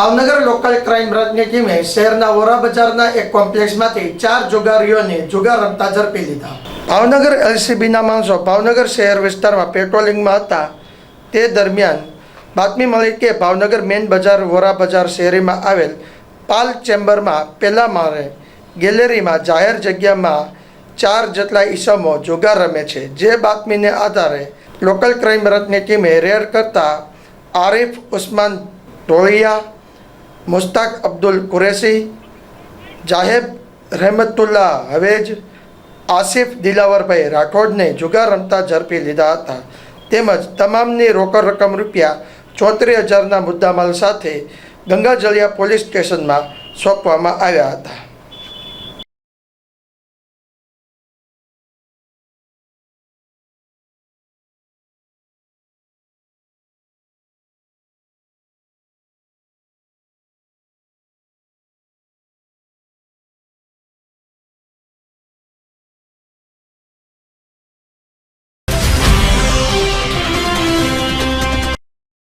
Bhavnagar local crime બ્રાન્ચની ટીમે શહેરના વોરા બજારના એક કોમ્પ્લેક્સમાંથી ચાર જુગારીઓને જુગાર રમતા ઝડપી લીધા. ભાવનગર એલસીબીના માણસો ભાવનગર શહેર વિસ્તારમાં પેટ્રોલિંગમાં હતા. તે દરમિયાન બાતમી મળી કે ભાવનગર મેઇન બજાર વોરા બજાર શહેરીમાં આવેલ પાલ ચેમ્બરમાં પહેલા માળે ગેલેરીમાં જાહેર જગ્યામાં ચાર જેટલા ઈસમો જુગાર રમે છે. જે બાતમીને આધારે લોકલ ક્રાઇમ બ્રાન્ચની ટીમે રેડ કરતા આરિફ ઉસ્માન ઢોળિયા મુસ્તાક અબ્દુલ કુરેશી જાહેબ રહેમતુલ્લા હવેજ આસિફ દિલાવરભાઈ રાઠોડને જુગાર રમતા ઝડપી લીધા હતા તેમજ તમામની રોકડ રકમ રૂપિયા ચોત્રીસ હજારના મુદ્દામાલ સાથે ગંગાજળિયા પોલીસ સ્ટેશનમાં સોંપવામાં આવ્યા હતા।